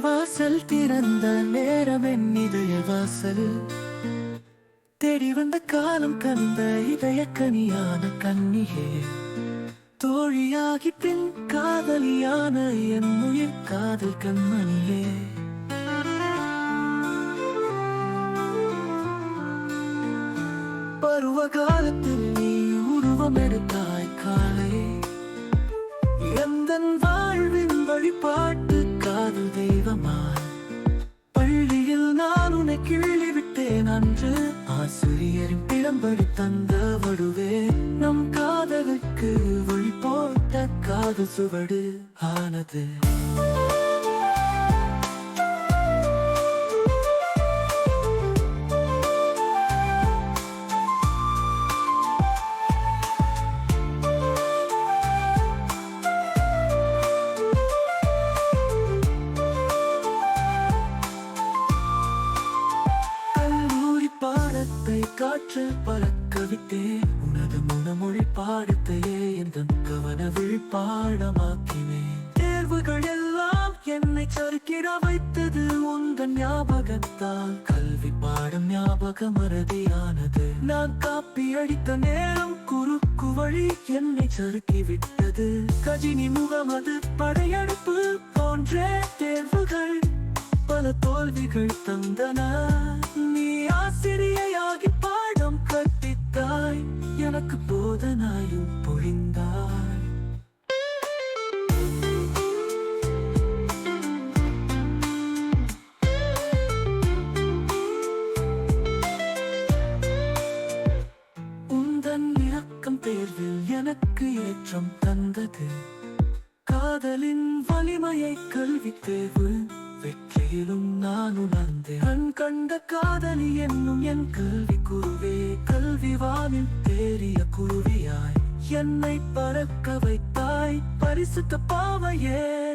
வாசல் திறந்த நேரம் என் இதய வாசல் தேடி வந்த காலம் கந்த இதய கனியான கன்னிகே தோழியாகி பின் காதலியான என் உயிர் காதல் கண்மணியே. உருவம் எடுத்தாய் காலை. எந்தன் வாழ்வின் வழிபாட்டு காதல் தெய்வமாய். பள்ளியில் நான் உன்னை கிள்ளி விட்டேன் அன்று. ஆசிரியரின் பிளம்படி தந்த வடுவே. நம் காதலுக்கு வழி போட்ட காதல் சுவடு ஆனது. காற்று பறக்க விட்டேன் உனது முனமொழி பாடத்தையே எந்த கவன விழிப்பாடமாக்கினே. தேர்வுகள் எல்லாம் என்னை சறுக்கிட வைத்தது உங்கள் ஞாபகத்தால். கல்வி பாடம் ஞாபக மறதியானது நான் காப்பி அடித்த நேரம் குறுக்கு வழி என்னை சறுக்கி விட்டது கஜினி முகமது படையெடுப்பு போன்ற தேர்வுகள் பல தோல்விகள் தந்தன. நீ ஆசிரியை கற்பித்தாய் எனக்கு போதனாயும் பொழிந்தாய் உந்தன் இரக்கம் தேர்வில் எனக்கு ஏற்றம் தந்தது. காதலின் வலிமையை கல்வி தேர்வு வெற்றியிலும் நான் உணர்ந்தேன். கண்ட காதலி என்னும் என் கல்வி குருவே. வானில் தேறிய குருவியாய் என்னை பறக்க வைத்தாய் பரிசுத்த பாவையே.